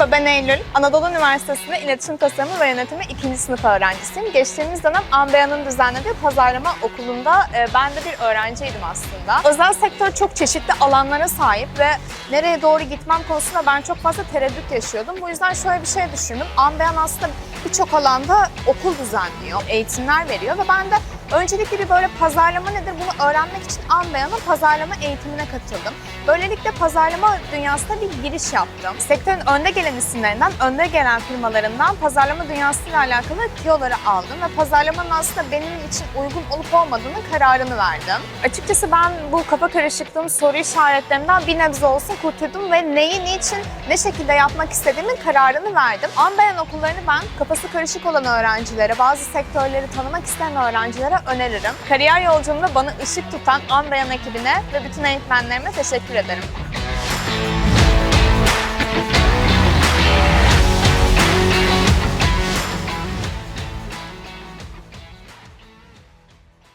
ben Eylül. Anadolu Üniversitesi'nde İletişim Tasarımı ve Yönetimi 2. sınıf öğrencisiyim. Geçtiğimiz dönem AMBA'nın düzenlediği pazarlama okulunda e, ben de bir öğrenciydim aslında. Özel sektör çok çeşitli alanlara sahip ve nereye doğru gitmem konusunda ben çok fazla tereddüt yaşıyordum. Bu yüzden şöyle bir şey düşündüm. AMBA'nın aslında birçok alanda okul düzenliyor, eğitimler veriyor ve ben de öncelikle bir böyle pazarlama nedir bunu öğrenmek için AMBA'nın pazarlama eğitimine katıldım. Böylelikle pazarlama dünyasına bir giriş yaptım. Sektörün önde gelen isimlerinden, önde gelen firmalarından pazarlama dünyasıyla alakalı tiyoları aldım ve pazarlamanın aslında benim için uygun olup olmadığını kararını verdim. Açıkçası ben bu kafa karışıklığım, soru işaretlerinden bir nebze olsun kurtuldum ve neyi, niçin, ne şekilde yapmak istediğimin kararını verdim. Ambeyan okullarını ben kafası karışık olan öğrencilere, bazı sektörleri tanımak isteyen öğrencilere öneririm. Kariyer yolculuğumda bana ışık tutan Ambeyan ekibine ve bütün eğitmenlerime teşekkür ederim.